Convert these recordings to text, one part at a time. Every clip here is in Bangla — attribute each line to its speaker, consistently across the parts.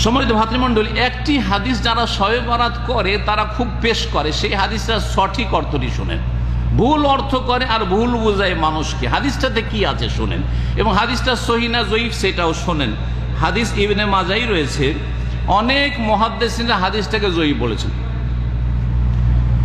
Speaker 1: সম্মানিত ভাতৃমণ্ডলী, একটি হাদিস যারা শয়ে করে, তারা খুব পেশ করে। সেই হাদিসটা সঠিক অর্থটি শোনেন। ভুল অর্থ করে আর ভুল বোঝায় মানুষকে। হাদিসটাতে কি আছে শোনেন। এবং হাদিসটা সহিনা জয়ীফ সেটাও শোনেন। হাদিস ইবনে মাজাই রয়েছে। অনেক মহাদ্দেশিনা হাদিসটাকে জয়ী বলেছেন।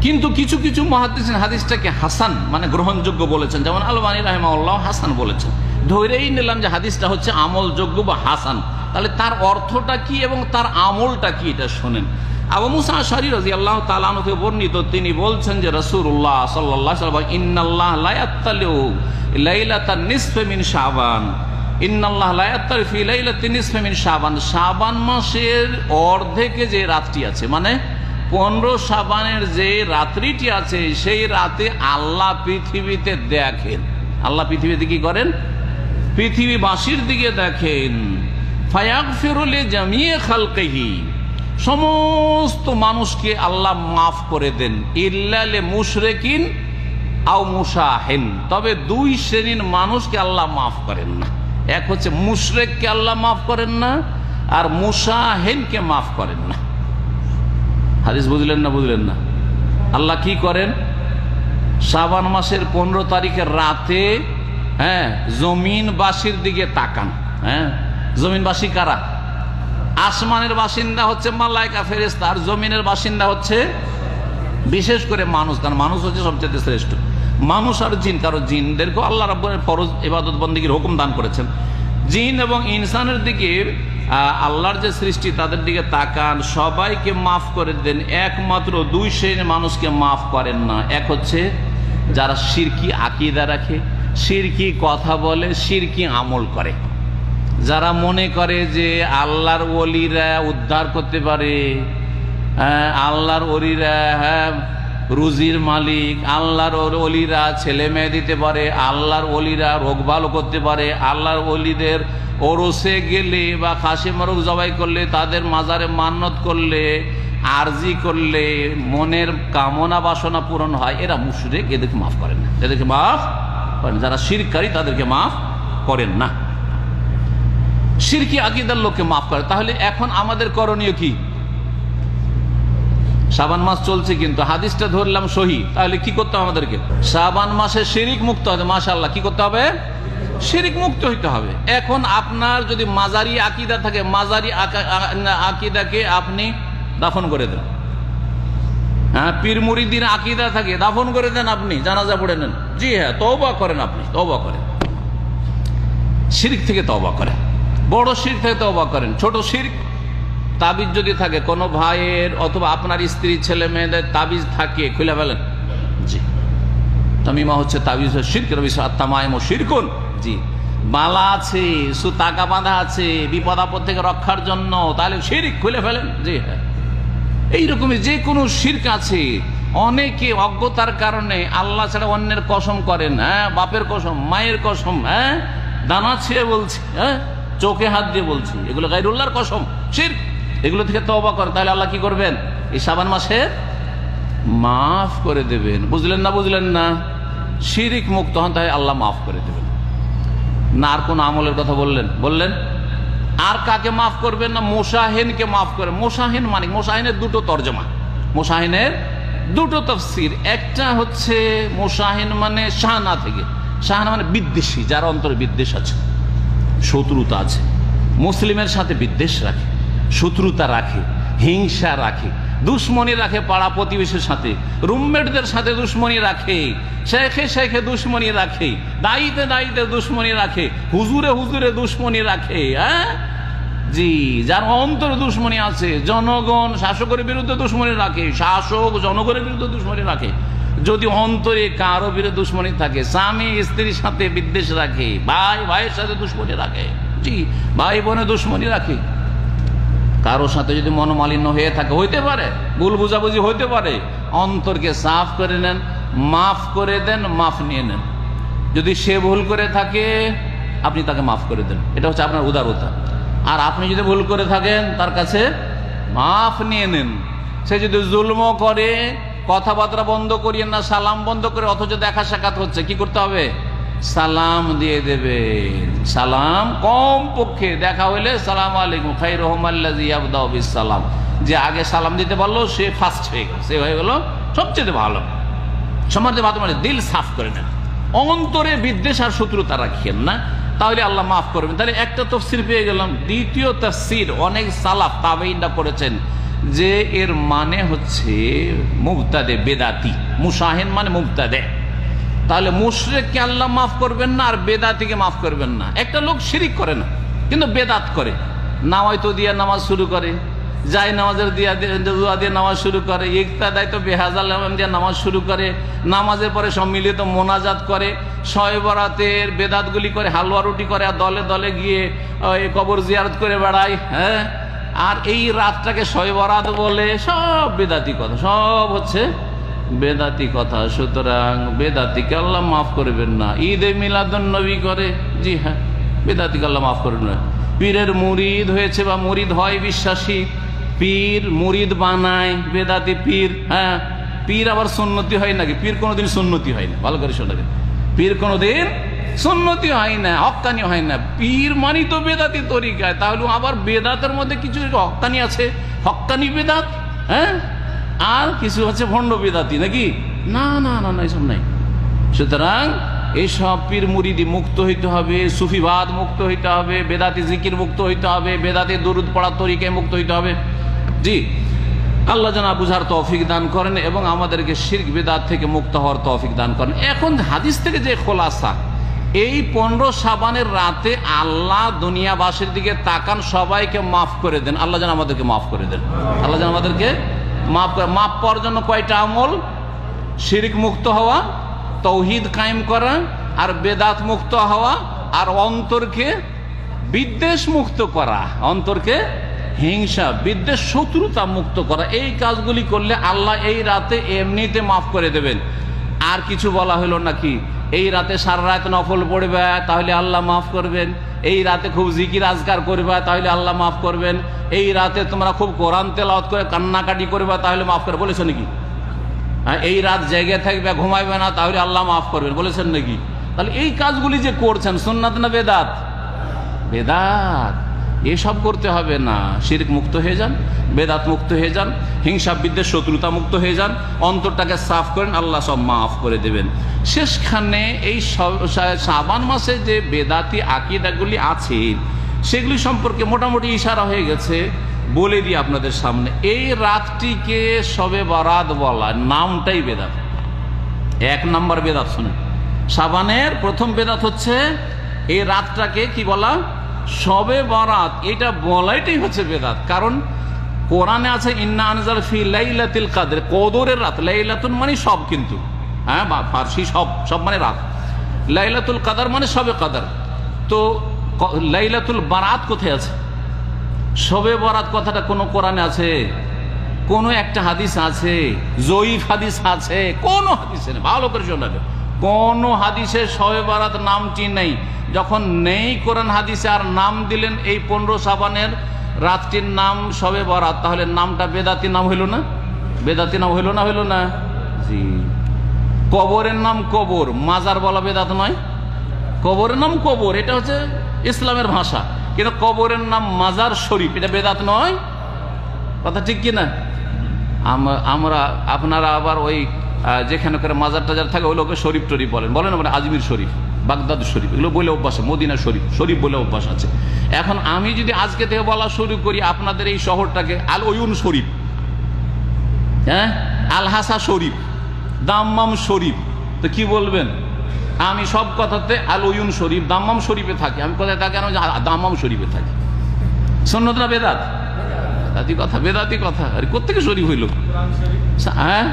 Speaker 1: কিন্তু কিছু কিছু মহাদিসিন হাদিসটাকে হাসান মানে গ্রহণযোগ্য বলেছেন। যেমন আলমানি রাহেমাউল্লাহ হাসান বলেছেন। ধরেই নিলাম যে হাদিসটা হচ্ছে আমলযোগ্য বা হাসান। তাহলে তার অর্থটা কি এবং তার আমলটা কি এটা শোনেন। আবু মুসা আশারি রাজি আল্লাহ তালানুকে বর্ণিত, তিনি বলছেন যে রসুল্লাহ সাল্লাহ সাল্লাম ইন্নাল্লাহ লায়াত্তালেও লাইলাতান নিসফে মিন শাবান। ইন্নাল্লাহ লায়াত্তাল ফি লাইলাতিন নিসফে মিন শাবান। শাবান মাসের অর্ধেকে যে রাতটি আছে মানে পনেরো সাবানের যে রাত্রিটি আছে, সেই রাতে আল্লাহ পৃথিবীতে দেখেন। আল্লাহ পৃথিবীতে কি করেন? পৃথিবীবাসীর দিকে দেখেন। ফায়াক জামিয়ে সমস্ত মানুষকে আল্লাহ মাফ করে দেন। ইল্লালে মুশরেকিন আও মুসাহেন তবে দুই শ্রেণির মানুষকে আল্লাহ মাফ করেন না। এক হচ্ছে মুশরেককে আল্লাহ মাফ করেন না, আর মুসাহেনকে মাফ করেন না। হাদিস বুঝলেন না বুঝলেন না? আল্লাহ কি করেন? শ্রাবণ মাসের পনেরো তারিখের রাতে হ্যাঁ জমিনবাসীর দিকে তাকান হ্যাঁ জমিনবাসী কারা? আসমানের বাসিন্দা হচ্ছে মালাইকা ফেরেস্তা আর জমিনের বাসিন্দা হচ্ছে বিশেষ করে মানুষ, কারণ মানুষ হচ্ছে সবচেয়ে শ্রেষ্ঠ। মানুষ আর জিন কারও জিনদেরকেও আল্লাহ রাব্বুল ফরজ ইবাদত বন্দীগীর হুকুম দান করেছেন। জিন এবং ইনসানের দিকে আল্লাহর যে সৃষ্টি, তাদের দিকে তাকান, সবাইকে মাফ করে দেন। একমাত্র দুই শ্রেণির মানুষকে মাফ করেন না। এক হচ্ছে যারা সিরকি আকিদা রাখে, সিরকি কথা বলে, সিরকি আমল করে। যারা মনে করে যে আল্লাহর ওলিরা উদ্ধার করতে পারে হ্যাঁ, আল্লাহর ওলিরা হ্যাঁ রুজির মালিক আল্লাহর অলিরা ছেলে মেয়ে দিতে পারে আল্লাহর অলিরা রোগ ভালো করতে পারে আল্লাহর অলিদের ওরসে গেলে বা খাসি মরক জবাই করলে তাদের মাজারে মান্নত করলে আরজি করলে মনের কামনা বাসনা পূরণ হয় এরা মুশরিক এদেরকে মাফ করেন না এদেরকে মাফ করেন যারা শিরকারী তাদেরকে মাফ করেন না। সিরকি আকিদার লোককে মাফ করে। তাহলে এখন আমাদের করণীয় কি? শাবান মাস চলছে কিন্তু হাদিসটা ধরলাম সহি। তাহলে কি করতে হবে আমাদেরকে? সাবান মাসে শিরিক মুক্ত হবে মাশাল্লাহ কি করতে হবে? শিরিক মুক্ত হইতে হবে। এখন আপনার যদি মাজারি আকিদা থাকে, মাজারি আকিদাকে আপনি দাফন করে দেন। হ্যাঁ পীর মুরিদিন আকিদা থাকে, দাফন করে দেন আপনি, জানাজা পড়ে নেন। জি হ্যাঁ তওবা করেন আপনি, তওবা করেন। শিরিক থেকে তওবা করেন। বড় শির থেকে তওবা করেন। ছোট শির তাবিজ যদি থাকে, কোনো ভাইয়ের অথবা আপনার স্ত্রী, ছেলে মেয়েদের তাবিজ থাকে, খুলে ফেলেন। জি। তামিমা হচ্ছে তাবিজ শিরকের বিষয় আত্মামায়ম শিরকুন। জি। মালা আছে, সুতাকা বাঁধা আছে, বিপদ আপদ থেকে রক্ষার জন্য, তাহলে শিরিক খুলে ফেলেন। জি হ্যাঁ। এইরকমই যে কোনো শির্ক আছে অনেকে অজ্ঞতার কারণে আল্লাহ ছাড়া অন্যের কসম করেন হ্যাঁ বাপের কসম, মায়ের কসম হ্যাঁ দানা ছেড়ে বলছি হ্যাঁ। চোখে হাত দিয়ে বলছি, এগুলো গাইরুল্লাহর কসম শির এগুলো থেকে তওবা করে, তাহলে আল্লাহ কি করবেন? এই সাবান মাসে মাফ করে দেবেন। বুঝলেন না বুঝলেন না? শিরিক মুক্ত হন, তাই আল্লাহ মাফ করে দেবেন। না, আর কোন আমলের কথা বললেন? বললেন, আর কাকে মাফ করবেন না? মোশাহিনকে মাফ করে। মোশাহিন মানে মোশাহিনের দুটো তর্জমা। মোশাহিনের দুটো তফসির। একটা হচ্ছে মোশাহিন মানে শাহানা থেকে। শাহানা মানে বিদ্বেষী, যার অন্তরে বিদ্বেষ আছে। শত্রুতা আছে। মুসলিমের সাথে বিদ্বেষ রাখে, শত্রুতা রাখে, হিংসা রাখে, দুশ্মনী রাখে পাড়া প্রতিবেশীর সাথে, রুমমেটদের সাথে দুশ্মনী রাখে, শেখে শেখে দুশ্মনী রাখে দায়ীতে দায়ীতে দুশ্মনী রাখে, হুজুরে হুজুরে দুশ্মনী রাখে হ্যাঁ? জি, যার অন্তর দুশ্মনী আছে, জনগণ শাসকের বিরুদ্ধে দুশ্মনী রাখে, শাসক জনগণের বিরুদ্ধে দুশ্মনী রাখে। যদি অন্তরে কারও বিরুদ্ধে দুশ্মনী থাকে, স্বামী স্ত্রীর সাথে বিদ্বেষ রাখে, ভাই ভাইয়ের সাথে দুশ্মনী রাখে, জি, ভাই বোনে দুশ্মনী রাখে। কারোর সাথে যদি মনোমালিন্য হয়ে থাকে, হইতে পারে, ভুল বুঝাবুঝি হইতে পারে, অন্তরকে সাফ করে নেন, মাফ করে দেন, মাফ নিয়ে নেন। যদি সে ভুল করে থাকে, আপনি তাকে মাফ করে দেন। এটা হচ্ছে আপনার উদারতা। আর আপনি যদি ভুল করে থাকেন, তার কাছে মাফ নিয়ে নেন। সে যদি জুলম করে কথাবার্তা বন্ধ করিয়ে না, সালাম বন্ধ করে, অথচ দেখা সাক্ষাৎ হচ্ছে। কি করতে হবে? সালাম দিয়ে দেবে সালাম কম পক্ষে দেখা হইলে, সালাম আলাইকুম খাই রহমাল্লাহ সালাম যে আগে সালাম দিতে পারল, সে ফার্স্ট হয়ে গেল। সে হয়ে গেল সবচেয়ে ভালো। সমাজে ভালো মানে দিল সাফ করে নেন। অন্তরে বিদ্বেষ আর শত্রুতা রাখিয়েন না। তাহলে আল্লাহ মাফ করবেন। তাহলে একটা তফসির পেয়ে গেলাম। দ্বিতীয় তফসির, অনেক সালাফ তাবেইনরা করেছেন যে এর মানে হচ্ছে মুবতাদে বেদাতি। মুসাহেন মানে মুবতাদে। তাহলে মুশরেককে আল্লাহ মাফ করবেন না আর বেদাতিকে মাফ করবেন না। একটা লোক শিরিক করে না, কিন্তু বেদাত করে। নামাই তো দিয়া নামাজ শুরু করে, যাই নামাজের দিয়া দোয়া নামাজ শুরু করে, ইকতাদায় তো বেহাজাল দিয়ে নামাজ শুরু করে, নামাজের পরে সব মিলিয়ে তো মোনাজাত করে, ছয় বরাতের বেদাতগুলি করে, হালুয়া রুটি করে, আর দলে দলে গিয়ে কবর জিয়ারত করে বেড়ায় হ্যাঁ? আর এই রাতটাকে ছয় বরাত বলে সব বেদাতি কথা, সব হচ্ছে বেদাতি কথা। সুতরাং বেদাতিকে আল্লাহ মাফ করবেন না। ঈদে মিলাদুন নবী করে, জি হ্যাঁ বেদাতিকে আল্লাহ মাফ করবেন না। পীরের মুরিদ হয়েছে বা মুরিদ হয় বিশ্বাসী, পীর মুরিদ বানায়, বেদাতি পীর হ্যাঁ পীর আবার সুন্নতি হয় নাকি? পীর কোনোদিন সুন্নতি হয় না, ভালো করে শোনাবেন পীর কোনোদিন সুন্নতি হয় না, হক্কানি হয় না। পীর মানি তো বেদাতি তরিকায়, তাহলে আবার বেদাতের মধ্যে কিছু হক্কানি আছে? হক্কানি বেদাত? হ্যাঁ? আর কিছু হচ্ছে ভণ্ড বেদাতি, নাকি? না না না না, এসব নাই। সুতরাং এইসব পীর মুরিদি মুক্ত হইতে হবে, সুফিবাদ মুক্ত হইতে হবে, বেদাতি জিকির মুক্ত হইতে হবে, বেদাতি দরুদ পড়ার তরিকায় মুক্ত হইতে হবে। জি, আল্লাহ জানা বুঝার তৌফিক দান করেন এবং আমাদেরকে শির্ক বেদাত থেকে মুক্ত হওয়ার তৌফিক দান করেন। এখন হাদিস থেকে যে খোলাসা এই পনেরো সাবানের রাতে আল্লাহ দুনিয়াবাসীর দিকে তাকান, সবাইকে মাফ করে দেন। আল্লাহ যেন আমাদেরকে মাফ করে দেন। আল্লাহ যেন আমাদেরকে মাফ করে মাফ পাওয়ার জন্য কয়টা আমল? শিরিক মুক্ত হওয়া, তৌহিদ কায়েম করা, আর বেদাত মুক্ত হওয়া, আর অন্তরকে বিদ্বেষ মুক্ত করা, অন্তরকে হিংসা, বিদ্বেষ শত্রুতা মুক্ত করা। এই কাজগুলি করলে আল্লাহ এই রাতে এমনিতে মাফ করে দেবেন। আর কিছু বলা হলো নাকি? এই রাতে সারা রাত নফল পড়বে, তাহলে আল্লাহ মাফ করবেন। এই রাতে খুব জিকির আজকার করবে, তাহলে আল্লাহ মাফ করবেন। এই রাতে তোমরা খুব কোরআন তেলাওয়াত করে কান্নাকাটি করবে, তাহলে মাফ করে বলেছ নাকি? হ্যাঁ এই রাত জেগে থাকবে, ঘুমাইবে না, তাহলে আল্লাহ মাফ করবেন। বলেছেন নাকি? তাহলে এই কাজগুলি যে করছেন, সুন্নাত না বেদাত? বেদাত। এসব করতে হবে না। শিরিক মুক্ত হয়ে যান, বেদাত মুক্ত হয়ে যান হিংসা বিদ্বেষ শত্রুতা মুক্ত হয়ে যান, অন্তরটাকে সাফ করেন, আল্লাহ সব মাফ করে দেবেন। শেষখানে এই সাবান মাসে যে বেদাতি আকিদাগুলি আছে, সেগুলি সম্পর্কে মোটামুটি ইশারা হয়ে গেছে। বলে দিই আপনাদের সামনে, এই রাতটিকে সবে বারাত বলা, নামটাই বেদাত। এক নাম্বার বেদাত, শুনেন। সাবানের প্রথম বেদাত হচ্ছে, এই রাতটাকে কি বলা? সবে বরাত, এটা বলাইটাই হচ্ছে বেদাত। কারণ কোরআনে আছে, ইন্না আনজাল ফি লাইলাতিল কাদের কদরের রাত। লাইলাতুন মানে সব কিন্তু। হ্যাঁ বা ফার্সি সব সব মানে রাত। লাইলাতুল কাদার মানে সবে কাদার। তো লাইলাতুল বারাত কোথায় আছে? সবে বরাত কথাটা কোনো কোরআনে আছে? কোনো একটা হাদিস আছে? জয়ীফ হাদিস আছে? কোনো হাদিসে নেই। ভালো করে শোনাবে। কোনো হাদিসে শবে বারাত নামটি নেই। যখন নেই কোরআন হাদিসে আর নাম দিলেন এই পনেরো সাবানের রাতটির নাম সবে বরাত তাহলে নামটা বেদাতি নাম হইল না? বেদাতি নাম হইল না হইল না? জি। কবরের নাম কবর, মাজার বলা বেদাত নয়। কবরের নাম কবর, এটা হচ্ছে ইসলামের ভাষা। কিন্তু কবরের নাম মাজার শরীফ, এটা বেদাত নয়? কথা ঠিক কিনা? আমরা আপনারা আবার ওই যেখানে করে মাজার টাজার থাকে, ওই লোকে শরীফ টরিফ বলেন। বলেন মানে আজমির শরীফ, বাগদাদ শরীফ, এগুলো বলে অভ্যাস মদিনা শরীফ শরীফ বলে অভ্যাস আছে। এখন আমি যদি আজকে থেকে বলা শুরু করি, আপনাদের এই শহরটাকে আল ওয়ুন শরীফ হ্যাঁ? আলহাসা শরীফ, দাম্মাম শরীফ। তো কি বলবেন? আমি সব কথাতে আল ওয়ুন শরীফ, দাম্মাম শরীফে থাকি। আমি কোথায় থাকি? আমি দাম্মাম শরীফে থাকি। সন্ন্যতরা বেদাত? বেদাতি কথা বেদাতি কথা। আরে কোথেকে শরীফ হইল? হ্যাঁ?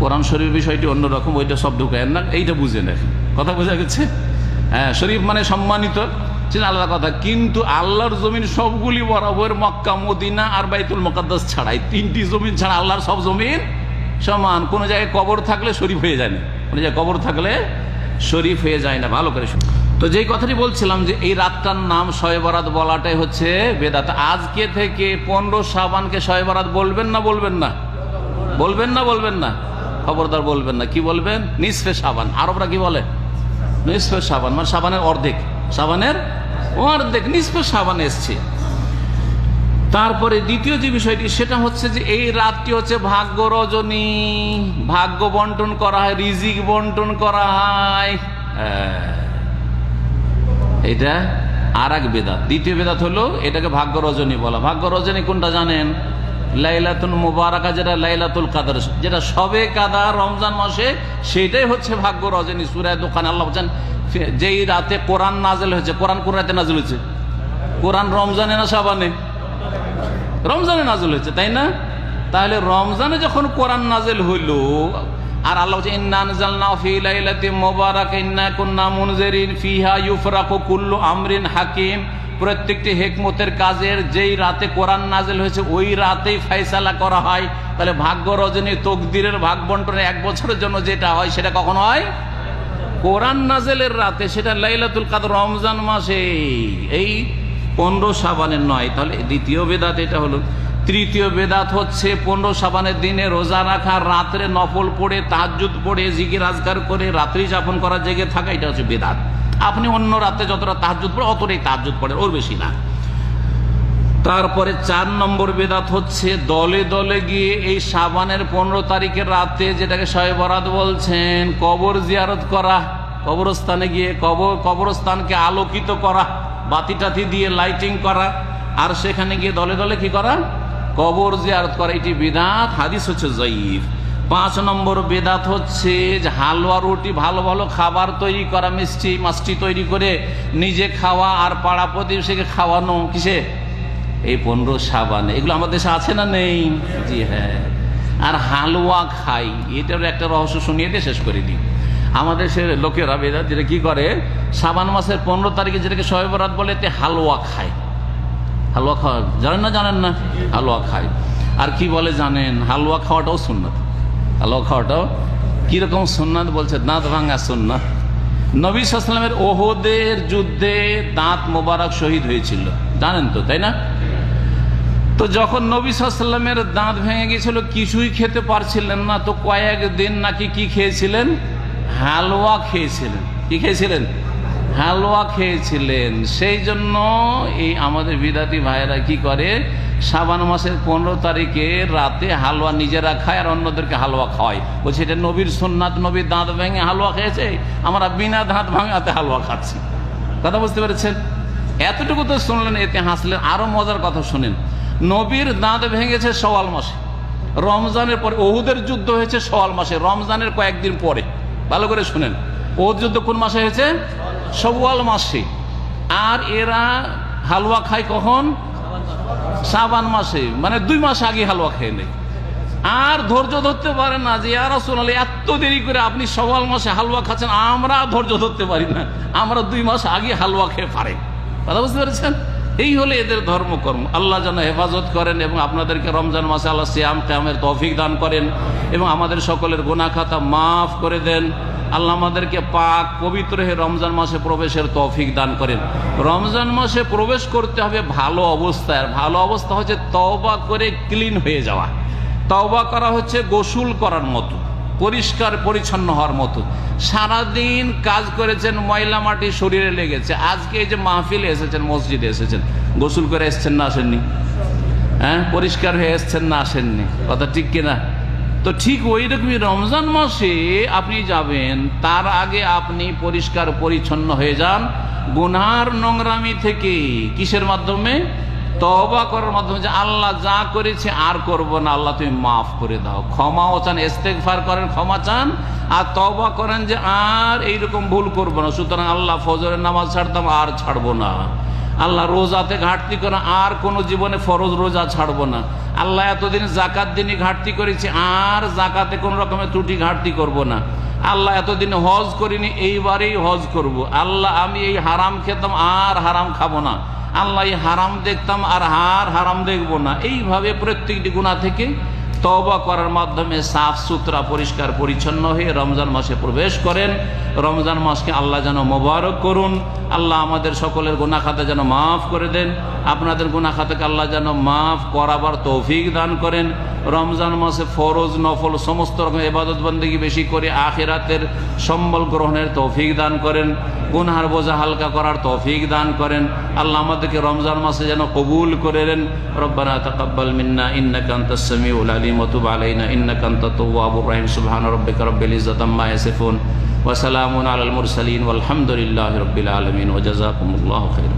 Speaker 1: কোরআন শরীফ বিষয়টি অন্যরকম, ওইটা সব ঢুকায় না এইটা বুঝে না কথা বোঝা গেছে? হ্যাঁ শরীফ মানে সম্মানিত। সেটা আলাদা কথা। কিন্তু আল্লাহর জমিন সবগুলি বরাবর মক্কা, মদিনা আর বাইতুল মোকাদ্দাস ছাড়াই। তিনটি জমিন ছাড়া আল্লাহর সব জমিন সমান। কোনো জায়গায় কবর থাকলে শরীফ হয়ে যায় না। কোনো জায়গায় কবর থাকলে শরীফ হয়ে যায় না। ভালো করে তো যেই কথাটি বলছিলাম যে এই রাতটার নাম শয়ে বরাত বলাটাই হচ্ছে বেদাত। আজকে থেকে পনেরো সাবানকে শয়ে বরাত বলবেন না বলবেন না? বলবেন না বলবেন না? খবরদার বলবেন না। কি বলবেন? নিসফে সাবান আরবরা কি বলে? নিসফে সাবান মানে সাবানের অর্ধেক। সাবানের অর্ধেক। নিসফে সাবান এসছে। তারপরে দ্বিতীয় যে বিষয়টি, সেটা হচ্ছে যে এই রাতটি হচ্ছে ভাগ্য রজনী। ভাগ্য বন্টন করা হয়, রিজিক বন্টন করা হয়। হ্যাঁ। এটা আর এক বেদাত। দ্বিতীয় বেদাত হলো এটাকে ভাগ্য রজনী বলা। ভাগ্য রজনী কোনটা জানেন? লাইলাতুল মুবারাকা, যেটা লাইলাতুল কাদার, যেটা সবে কাদা রমজান মাসে সেটাই হচ্ছে ভাগ্য রজনী সুরায় দোকান। আল্লাহ বলছেন যেই রাতে কোরআন নাজেল হয়েছে, কোরআন কোন রাতে নাজেল হয়েছে? কোরআন রমজানে না সাবানে রমজানে নাজেল হয়েছে, তাই না? তাহলে রমজানে যখন কোরআন নাজেল হইল, আর আল্লাহ বলছে, ইন্না আনজালনা ফি লাইলাতিন মুবারাক, ইন্না কুন্না মুনজিরিন ফিহা ইউফরাকু কুল্লু আমরিন হাকিম। প্রত্যেকটি হেকমতের কাজের যেই রাতে কোরআন নাজেল হয়েছে, ওই রাতেই ফাইসালা করা হয়। তাহলে ভাগ্য রজনী তকদিরের ভাগ বন্টনে এক বছরের জন্য যেটা হয়, সেটা কখন হয়? কোরআন নাজেলের রাতে, সেটা লাইলাতুল কাদর রমজান মাসে। এই পনেরো সাবানের নয়, তাহলে দ্বিতীয় বেদাত এটা হলো। তৃতীয় বেদাত হচ্ছে পনেরো সাবানের দিনে রোজা রাখা, রাত্রে নফল পড়ে তাহাজুদ পড়ে, জিকির আজগার করে, রাত্রি যাপন করা জেগে থাকা, এটা হচ্ছে বেদাত। আপনি অন্য রাতে যতটা তাহাজুদ পড়ে অতটাই তাহাজুদ পড়ে ওর বেশি না। তারপরে চার নম্বর বেদাত হচ্ছে, দলে দলে গিয়ে এই সাবানের পনেরো তারিখের রাতে যেটাকে শয়ে বরাত বলছেন, কবর জিয়ারত করা, কবরস্থানে গিয়ে কবর, কবরস্থানকে আলোকিত করা বাতি টাতি দিয়ে লাইটিং করা, আর সেখানে গিয়ে দলে দলে কি করা? কবর জিয়ারত করা, এটি বেদাত, হাদিস হচ্ছে জয়ীফ। পাঁচ নম্বর বেদাত হচ্ছে যে হালুয়া রুটি ভালো ভালো খাবার তৈরি করা, মিষ্টি, মাছটি তৈরি করে নিজে খাওয়া আর পাড়া প্রতিবেশীকে খাওয়ানো কিসে? এই পনেরো সাবান। এগুলো আমাদের দেশে আছে না নেই? জি হ্যাঁ। আর হালুয়া খাই, এটার একটা রহস্য শুনিয়ে দিয়ে শেষ করে দিই। আমাদের দেশের লোকেরা বেদা যেটা কি করে, সাবান মাসের পনেরো তারিখে যেটাকে শবে বরাত বলে, এতে হালুয়া খায়। হালুয়া খাওয়া, জানেন না জানেন না? হালুয়া খায়। আর কি বলে জানেন? হালুয়া খাওয়াটাও সুন্নত। হালুয়া খাওয়াটাও। কীরকম সুন্নাত বলছে? দাঁত ভাঙা সুন্নাত। নবী সালামের ওহদের যুদ্ধে দাঁত মোবারক শহীদ হয়েছিল। জানেন তো, তাই না? তো যখন নবী সাল্লামের দাঁত ভেঙে গেছিল কিছুই খেতে পারছিলেন না। তো কয়েক দিন নাকি কি খেয়েছিলেন? হালুয়া খেয়েছিলেন। কি খেয়েছিলেন? হালুয়া খেয়েছিলেন। সেই জন্য এই আমাদের বিদাতি ভাইয়েরা কি করে? সাবান মাসের পনেরো তারিখে রাতে হালুয়া নিজেরা খায় আর অন্যদেরকে হালুয়া খাওয়ায়। বলছে, এটা নবীর সোননাথ নবীর দাঁত ভেঙে হালুয়া খেয়েছে? আমরা বিনা দাঁত ভাঙাতে হালুয়া খাচ্ছি। কথা বুঝতে পেরেছেন? এতটুকু তো শুনলেন, এতে হাসলেন, আরও মজার কথা শুনেন। নবীর দাঁত ভেঙেছে সওয়াল মাসে। রমজানের পরে ওহুদের যুদ্ধ হয়েছে সওয়াল মাসে, রমজানের কয়েকদিন পরে। ভালো করে শুনেন। ওহুদ যুদ্ধ কোন মাসে হয়েছে? সওয়াল মাসে। আর এরা হালুয়া খায় কখন? সাবান মাসে। মানে দুই মাস আগে হালুয়া খেয়ে নেই আর ধৈর্য ধরতে পারে না যে আর শোনালে এত দেরি করে আপনি সওয়াল মাসে হালুয়া খাচ্ছেন, আমরা ধৈর্য ধরতে পারি না। আমরা দুই মাস আগে হালুয়া খেয়ে পারে। কথা বুঝতে পেরেছেন? এই হলে এদের ধর্মকর্ম। আল্লাহ যেন হেফাজত করেন এবং আপনাদেরকে রমজান মাসে আল্লাহ সিয়াম, ক্যামের তৌফিক দান করেন এবং আমাদের সকলের গোনা খাতা মাফ করে দেন। আল্লাহ আমাদেরকে পাক পবিত্র হয়ে রমজান মাসে প্রবেশের তৌফিক দান করেন। রমজান মাসে প্রবেশ করতে হবে ভালো অবস্থায়। আর ভালো অবস্থা হচ্ছে তওবা করে ক্লিন হয়ে যাওয়া। তওবা করা হচ্ছে গোসুল করার মতো, পরিষ্কার পরিচ্ছন্ন হওয়ার মতো। সারাদিন কাজ করেছেন, ময়লা মাটি শরীরে লেগেছে। আজকে এই যে মাহফিলে এসেছেন, মসজিদে এসেছেন, গোসল করে এসছেন না আসেননি? হ্যাঁ পরিষ্কার হয়ে এসছেন না আসেননি? কথা ঠিক কিনা? তো ঠিক ওই রকমই রমজান মাসে আপনি যাবেন, তার আগে আপনি পরিষ্কার পরিচ্ছন্ন হয়ে যান। গুনার নোংরামি থেকে কিসের মাধ্যমে? তবা করার মাধ্যমে যে আল্লাহ যা করেছে আর করব না, আল্লাহ তুমি মাফ করে দাও। ক্ষমাও চান ইস্তেকফার করেন, ক্ষমা চান, আর তবা করেন যে আর এইরকম ভুল করব না। সুতরাং আল্লাহ ফজরের নামাজ ছাড়তাম, আর ছাড়বো না। আল্লাহ রোজাতে ঘাটতি করে, আর কোনো জীবনে ফরজ রোজা ছাড়বো না। আল্লাহ এতদিন জাকাত দিনই ঘাটতি করেছি, আর জাকাতে কোনো রকমের ত্রুটি ঘাটতি করব না। আল্লাহ এতদিন হজ করিনি, এইবারেই হজ করব। আল্লাহ আমি এই হারাম খেতাম, আর হারাম খাব না। আল্লাহ এই হারাম দেখতাম, আর হার হারাম দেখব না। এইভাবে প্রত্যেকটি গুণা থেকে তবা করার মাধ্যমে সাফ সুতরা, পরিষ্কার, পরিচ্ছন্ন হয়ে রমজান মাসে প্রবেশ করেন। রমজান মাসকে আল্লাহ যেন মোবারক করুন। আল্লাহ আমাদের সকলের গুণা খাতা যেন মাফ করে দেন। আপনাদের গুণা খাতাকে আল্লাহ যেন মাফ করাবার তৌফিক দান করেন। রমজান মাসে ফরজ, নফল, সমস্ত রকম এবাদত বন্দী বেশি করে আখেরাতের সম্বল গ্রহণের তৌফিক দান করেন। গুনহার বোঝা হালকা করার তৌফিক দান করেন। আল্লাহ আমাদেরকে রমজান মাসে যেন কবুল করে দেন রব্বানা তাকাব্বাল মিন্না, ইন্নাকা আনতাস সামিউল আলিম, ওয়া তুব আলাইনা, ইন্নাকা আনতাত তাওয়াবুর রাহিম। সুবহানা রাব্বিকা রাব্বিল ইজ্জাতি আম্মা ইয়াসিফুন। ওয়া সালামুন আলাল মুরসালিন ওয়ালহামদুলিল্লাহি রাব্বিল আলামিন ওয়া জাযাকুমুল্লাহু খাইরান